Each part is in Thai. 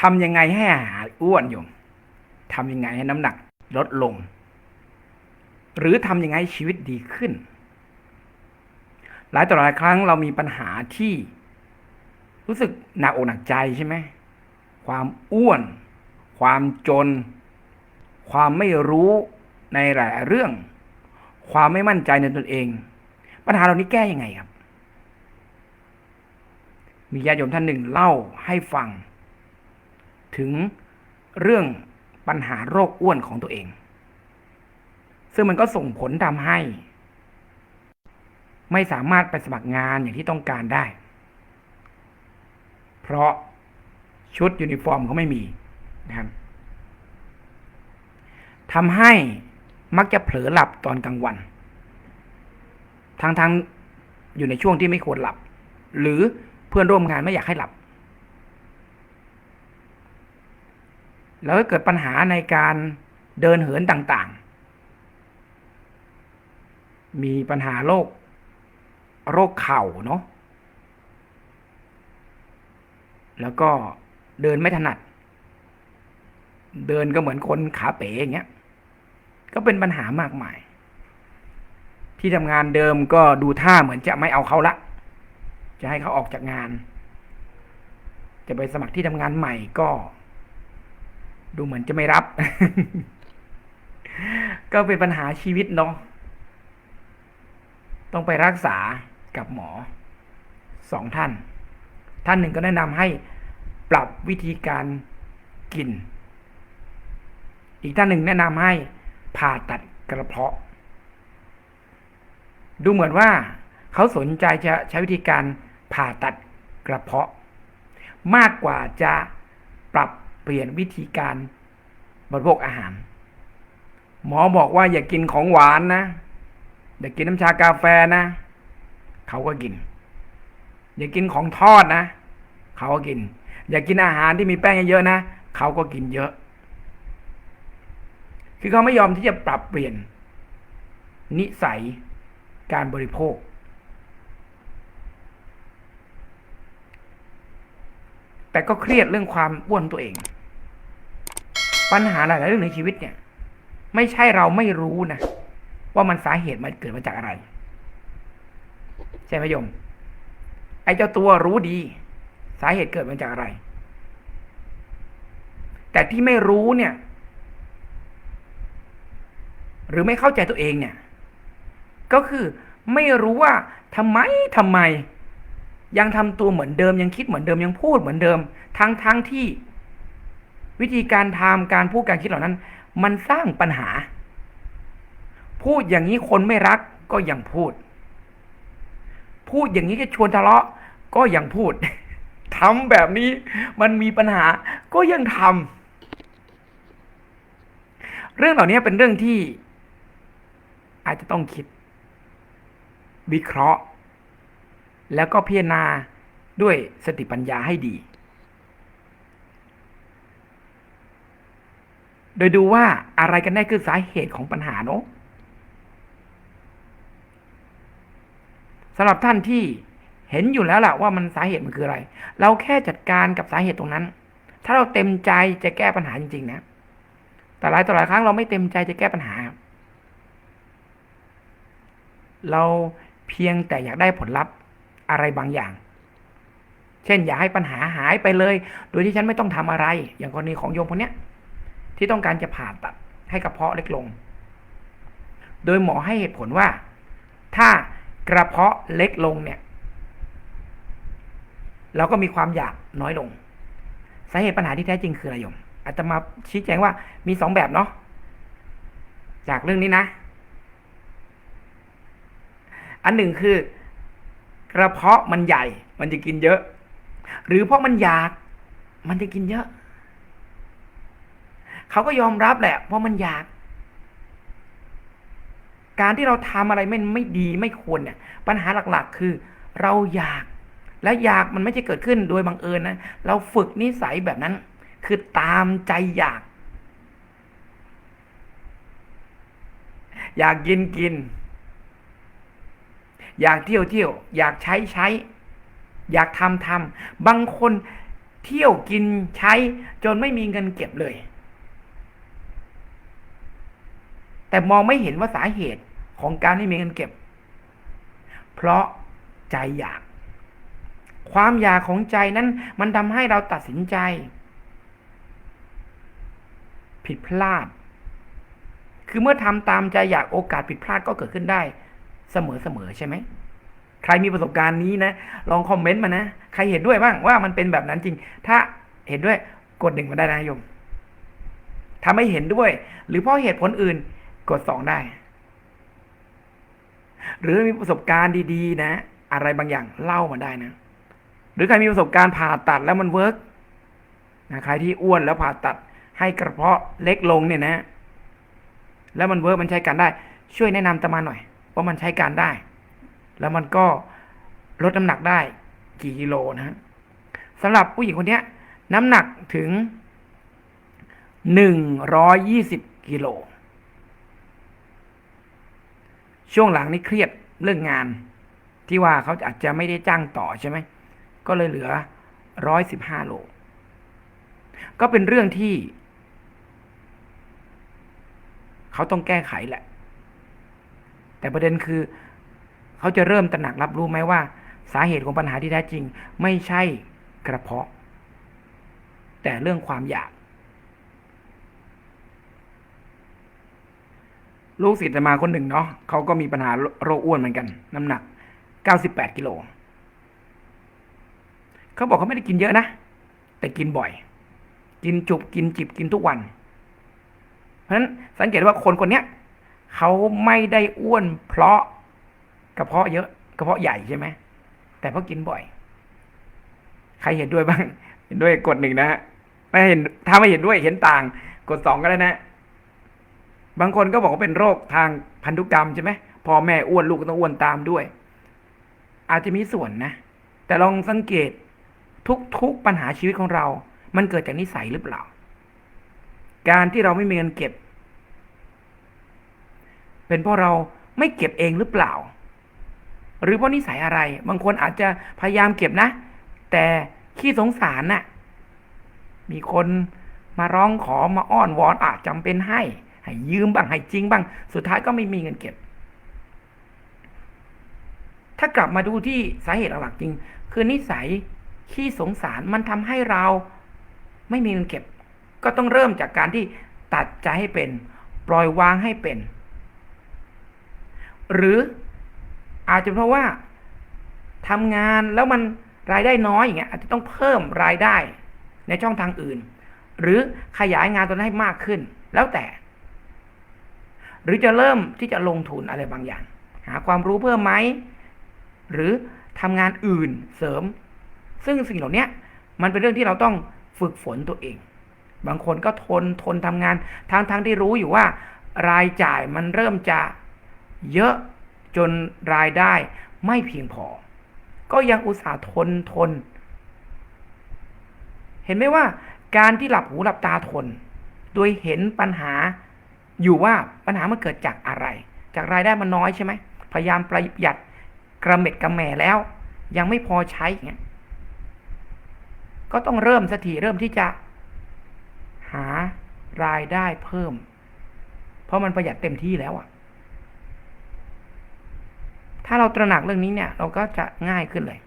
ทำยังไงให้หายอ้วนโยมทำยังไงให้น้ำหนักลดลง หรือทำยังไงให้ชีวิตดีขึ้น หลายต่อหลายครั้งเรามีปัญหาที่ รู้สึกหนักอกหนักใจใช่ไหมความอ้วน ความจน ความไม่รู้ในหลายเรื่อง ความไม่มั่นใจในตนเอง ปัญหาเหล่านี้แก้ยังไงครับ มีญาติโยมท่านหนึ่งเล่าให้ฟัง ถึงเรื่องปัญหาโรคอ้วนของตัวเอง ซึ่งมันก็ส่งผลทำให้ ไม่สามารถไปสมัครงานอย่างที่ต้องการได้ เพราะชุดยูนิฟอร์มเขาไม่มีนะครับทำให้มักจะเผลอหลับตอนกลางวัน ทั้งๆอยู่ในช่วงที่ไม่ควรหลับ หรือเพื่อนร่วมงานไม่อยากให้หลับ แล้วก็เกิดปัญหาในการเดินเหินต่างๆ มีปัญหาโรคโรคเข่าเนาะ แล้วก็เดินไม่ถนัด เดินก็เหมือนคนขาเป๋อย่างเงี้ย ก็เป็นปัญหามากมาย ที่ทำงานเดิมก็ดูท่าเหมือนจะไม่เอาเขาละ จะให้เขาออกจากงาน จะไปสมัครที่ทำงานใหม่ก็ ดูเหมือนจะไม่รับ ก็เป็นปัญหาชีวิตเนาะต้องไปรักษากับหมอสองท่าน ท่านหนึ่งก็แนะนำให้ปรับวิธีการกิน อีกท่านหนึ่งแนะนำให้ผ่าตัดกระเพาะ ดูเหมือนว่าเขาสนใจจะใช้วิธีการผ่าตัดกระเพาะ มากกว่าจะ เปลี่ยนวิธีการบริโภคอาหาร หมอบอกว่าอย่ากินของหวานนะ อย่ากินน้ำชากาแฟนะ เขาก็กิน อย่ากินของทอดนะ เขาก็กิน อย่ากินอาหารที่มีแป้งเยอะๆนะ เขาก็กินเยอะ คือเขาไม่ยอมที่จะปรับเปลี่ยน นิสัยการบริโภค แต่ก็เครียดเรื่องความอ้วนตัวเอง ปัญหาหลายๆเรื่องในชีวิตเนี่ย ไม่ใช่เราไม่รู้นะ ว่ามันสาเหตุมันเกิดมาจากอะไร ใช่ไหมโยม ไอ้เจ้าตัวรู้ดี สาเหตุเกิดมาจากอะไร แต่ที่ไม่รู้เนี่ย หรือไม่เข้าใจตัวเองเนี่ย ก็คือไม่รู้ว่าทำไมทำไม ยังทำตัวเหมือนเดิมยังคิดเหมือนเดิมยังพูดเหมือนเดิม ทั้งทั้งที่ วิธีการทำการพูดการคิดเหล่านั้น มันสร้างปัญหา พูดอย่างนี้คนไม่รักก็ยังพูด พูดอย่างนี้จะชวนทะเลาะก็ยังพูดทำแบบนี้มันมีปัญหาก็ยังทำเรื่องเหล่านี้เป็นเรื่องที่ อาจจะต้องคิด วิเคราะห์ แล้วก็พิจารณาด้วยสติปัญญาให้ดี โดยดูว่าอะไรกันแน่คือสาเหตุของปัญหาเนาะสำหรับท่านที่เห็นอยู่แล้วล่ะว่ามันสาเหตุมันคืออะไร เราแค่จัดการกับสาเหตุตรงนั้น ถ้าเราเต็มใจจะแก้ปัญหาจริง ๆ นะ แต่หลายต่อหลายครั้งเราไม่เต็มใจจะแก้ปัญหา เราเพียงแต่อยากได้ผลลัพธ์ อะไรบางอย่าง เช่น อยากให้ปัญหาหายไปเลย โดยที่ฉันไม่ต้องทำอะไร อย่างกรณีของโยมคนเนี้ยที่ต้องการจะผ่าตัดให้กระเพาะเล็กลง โดยหมอให้เหตุผลว่า ถ้ากระเพาะเล็กลงเนี่ย เราก็มีความอยากน้อยลง สาเหตุปัญหาที่แท้จริงคืออะไรโยมอาจจะมาชี้แจงว่ามีสองแบบเนาะจากเรื่องนี้นะ อันหนึ่งคือ กระเพาะมันใหญ่ มันจะกินเยอะ หรือเพราะมันอยาก มันจะกินเยอะ เขาก็ยอมรับแหละ เพราะมันอยาก การที่เราทำอะไรไม่ไม่ดีไม่ควรเนี่ย ปัญหาหลักๆ คือ เราอยาก และอยากมันไม่ใช่เกิดขึ้นโดยบังเอิญนะ เราฝึกนิสัยแบบนั้น คือตามใจอยาก อยากกินกิน อยากเที่ยวเที่ยว อยากใช้ใช้ อยากทำทำบางคนเที่ยวกินใช้ จนไม่มีเงินเก็บเลย แต่มองไม่เห็นว่าสาเหตุของการไม่มีเงินเก็บ เพราะใจอยาก ความอยากของใจนั้น มันทำให้เราตัดสินใจ ผิดพลาด คือเมื่อทำตามใจอยากโอกาสผิดพลาดก็เกิดขึ้นได้ เสมอๆใช่ไหมใครมีประสบการณ์นี้นะ ลองคอมเมนต์มานะใครเห็นด้วยบ้างว่ามันเป็นแบบนั้นจริง ถ้าเห็นด้วยกดหนึ่งมาได้นะโยมถ้าไม่เห็นด้วย หรือเพราะเหตุผลอื่นกดสองได้ หรือมีประสบการณ์ดีๆ นะ อะไรบางอย่างเล่ามาได้นะ หรือใครมีประสบการณ์ผ่าตัดแล้วมันเวิร์กนะใครที่อ้วนแล้วผ่าตัดให้กระเพาะเล็กลงเนี่ยนะ แล้วมันเวิร์กมันใช้การได้ ช่วยแนะนำตมาหน่อย ว่ามันใช้การได้ แล้วมันก็ลดน้ำหนักได้กี่กิโลนะฮะสำหรับผู้หญิงคนนี้น้ำหนักถึงหนึ่งร้อยยี่สิบกิโล ช่วงหลังนี่เครียดเรื่องงาน ที่ว่าเขาอาจจะไม่ได้จ้างต่อใช่ไหม ก็เลยเหลือร้อยสิบห้าโล ก็เป็นเรื่องที่ เขาต้องแก้ไขแหละ แต่ประเด็นคือ เขาจะเริ่มตระหนักรับรู้ไหมว่า สาเหตุของปัญหาที่แท้จริง ไม่ใช่กระเพาะ แต่เรื่องความอยาก ลูกศิษย์มาคนหนึ่งเนาะเขาก็มีปัญหาโรคอ้วนเหมือนกัน น้ำหนัก 98กิโลเขาบอกเขาไม่ได้กินเยอะนะ แต่กินบ่อย กินจุบกินจิบกินทุกวัน เพราะฉะนั้นสังเกตว่าคนคนเนี้ย เขาไม่ได้อ้วนเพราะกระเพาะเยอะกระเพาะใหญ่ใช่ไหมแต่เพราะกินบ่อย ใครเห็นด้วยบ้าง เห็นด้วยกดหนึ่งนะฮะไม่เห็นถ้าไม่เห็นด้วยเห็นต่าง กดสองก็ได้นะ บางคนก็บอกว่าเป็นโรคทางพันธุกรรมใช่ไหมพอแม่อ้วนลูกก็ต้องอ้วนตามด้วย อาจจะมีส่วนนะ แต่ลองสังเกตทุกๆปัญหาชีวิตของเรา มันเกิดจากนิสัยหรือเปล่า การที่เราไม่มีเงินเก็บ เป็นเพราะเราไม่เก็บเองหรือเปล่า หรือเพราะนิสัยอะไร บางคนอาจจะพยายามเก็บนะ แต่ขี้สงสารน่ะ มีคนมาร้องขอมาอ้อนวอนอาจจำเป็นให้ ให้ยืมบ้างให้จริงบ้าง สุดท้ายก็ไม่มีเงินเก็บ ถ้ากลับมาดูที่สาเหตุหลักจริง คือนิสัยขี้สงสารมันทำให้เราไม่มีเงินเก็บ ก็ต้องเริ่มจากการที่ตัดใจให้เป็น ปล่อยวางให้เป็น หรืออาจจะเพราะว่าทำงานแล้วมันรายได้น้อยอย่างเงี้ยอาจจะต้องเพิ่มรายได้ในช่องทางอื่น หรือขยายงานตัวนั้นให้มากขึ้น แล้วแต่ หรือจะเริ่มที่จะลงทุนอะไรบางอย่าง หาความรู้เพิ่มไหมหรือทำงานอื่นเสริม ซึ่งสิ่งเหล่านี้มันเป็นเรื่องที่เราต้องฝึกฝนตัวเอง บางคนก็ทนทนทำงานทางทางที่รู้อยู่ว่า รายจ่ายมันเริ่มจะ เยอะจนรายได้ไม่เพียงพอ ก็ยังอุตส่าห์ทนทน เห็นไหมว่าการที่หลับหูหลับตาทน โดยเห็นปัญหาอยู่ว่าปัญหามันเกิดจากอะไร จากรายได้มันน้อยใช่ไหมพยายามประหยัดกระเม็ดกระแหม่แล้ว ยังไม่พอใช้เงี้ยก็ต้องเริ่มสักทีเริ่มที่จะ หารายได้เพิ่ม เพราะมันประหยัดเต็มที่แล้วอะ ถ้าเราตระหนักเรื่องนี้เนี่ย เราก็จะง่ายขึ้นเลย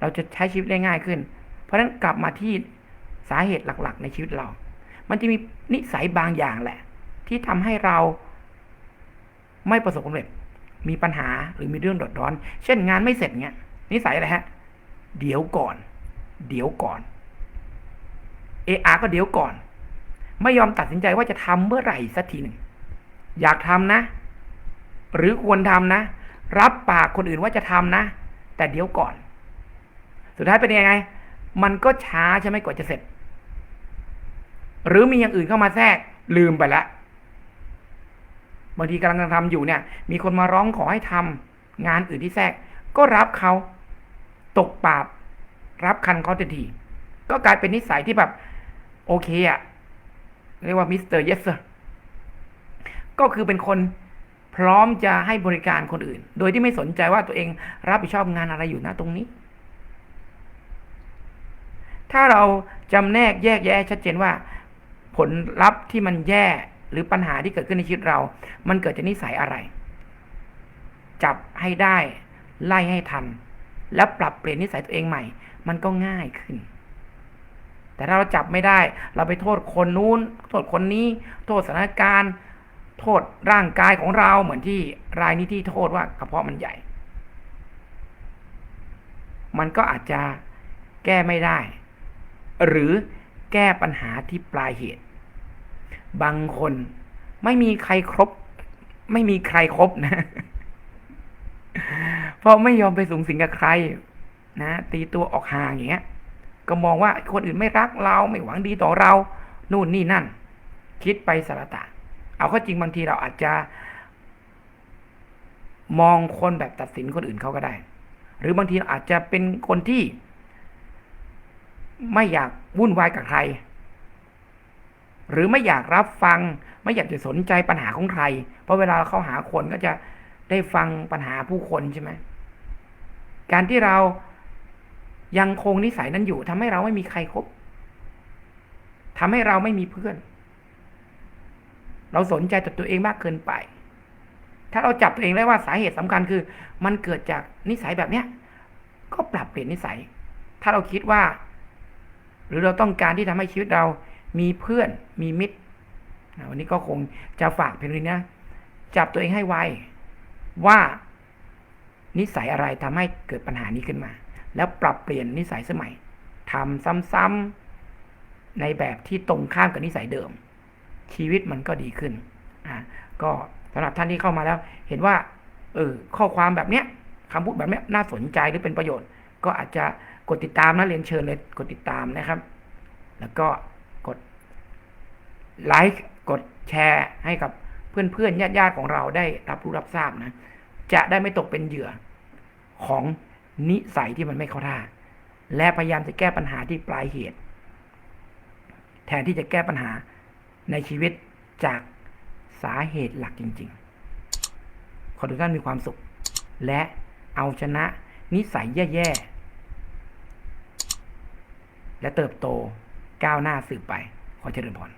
เราจะใช้ชีวิตได้ง่ายขึ้น เพราะฉะนั้นกลับมาที่สาเหตุหลัก ๆ ในชีวิตเรา มันจะมีนิสัยบางอย่างแหละ ที่ทำให้เราไม่ประสบความสำเร็จ มีปัญหาหรือมีเรื่องเดือดร้อน เช่นงานไม่เสร็จเงี้ยนิสัยอะไรฮะ เดี๋ยวก่อน เดี๋ยวก่อน เออาก็เดี๋ยวก่อน ไม่ยอมตัดสินใจว่าจะทำเมื่อไหร่สักทีหนึ่ง อยากทำนะ หรือควรทำนะ รับปากคนอื่นว่าจะทำนะ แต่เดี๋ยวก่อน สุดท้ายเป็นยังไง มันก็ช้าใช่ไหมกว่าจะเสร็จ หรือมีอย่างอื่นเข้ามาแทรกลืมไปล้วบางทีกำลังทำอยู่เนี่ย มีคนมาร้องขอให้ทำงานอื่นที่แทรก ก็รับเขาตกปาบ รับคันเขาทันที ก็กลายเป็นนิสัยที่แบบ โอเคอะเรียกว่ามิสเตอร์เยสเซอร์ก็คือเป็นคน พร้อมจะให้บริการคนอื่น โดยที่ไม่สนใจว่าตัวเองรับผิดชอบงานอะไรอยู่นะตรงนี้ ถ้าเราจำแนกแยกแยะชัดเจนว่า ผลลัพธ์ที่มันแย่หรือปัญหาที่เกิดขึ้นในชีวิตเรา มันเกิดจากนิสัยอะไร จับให้ได้ ไล่ให้ทัน แล้วปรับเปลี่ยนนิสัยตัวเองใหม่ มันก็ง่ายขึ้น แต่ถ้าเราจับไม่ได้ เราไปโทษคนนู้น โทษคนนี้ โทษสถานการณ์ โทษร่างกายของเราเหมือนที่รายนี้ที่โทษว่ากระเพาะมันใหญ่ มันก็อาจจะแก้ไม่ได้ หรือแก้ปัญหาที่ปลายเหตุ บางคนไม่มีใครครบ ไม่มีใครครบนะ เพราะไม่ยอมไปสูงสิงกับใคร นะ ตีตัวออกห่างอย่างเงี้ย ก็มองว่าคนอื่นไม่รักเราไม่หวังดีต่อเรา นู่นนี่นั่น คิดไปสารตะ เอาเข้าจริงบางทีเราอาจจะมองคนแบบตัดสินคนอื่นเขาก็ได้ หรือบางทีอาจจะเป็นคนที่ ไม่อยากวุ่นวายกับใคร หรือไม่อยากรับฟัง ไม่อยากจะสนใจปัญหาของใคร เพราะเวลาเราเข้าหาคนก็จะได้ฟังปัญหาผู้คนใช่ไหมการที่เรายังคงนิสัยนั้นอยู่ทำให้เราไม่มีใครครบทำให้เราไม่มีเพื่อน เราสนใจแต่ตัวเองมากเกินไป ถ้าเราจับตัวเองได้ว่าสาเหตุสำคัญคือ มันเกิดจากนิสัยแบบเนี้ย ก็ปรับเปลี่ยนนิสัย ถ้าเราคิดว่า หรือเราต้องการที่ทำให้ชีวิตเรามีเพื่อนมีมิตรวันนี้ก็คงจะฝากเพียงนี้นะ จับตัวเองให้ไวว่านิสัยอะไรทำให้เกิดปัญหานี้ขึ้นมา แล้วปรับเปลี่ยนนิสัยสมัยทำซ้ำๆในแบบที่ตรงข้ามกับนิสัยเดิม ชีวิตมันก็ดีขึ้นอ่าก็สำหรับท่านที่เข้ามาแล้ว เห็นว่าเออข้อความแบบเนี้ยคำพูดแบบเนี้ยน่าสนใจหรือเป็นประโยชน์ ก็อาจจะกดติดตามนะเรียนเชิญเลยกดติดตามนะครับ แล้วก็กดไลค์กดแชร์ให้กับเพื่อนๆญาติๆของเราได้รับรู้รับทราบนะ จะได้ไม่ตกเป็นเหยื่อของนิสัยที่มันไม่เข้าท่า และพยายามจะแก้ปัญหาที่ปลายเหตุ แทนที่จะแก้ปัญหา ในชีวิตจากสาเหตุหลักจริง ๆ ขอทุกท่านมีความสุข และเอาชนะนิสัยแย่ๆ และเติบโตก้าวหน้าสืบไป ขอเจริญพร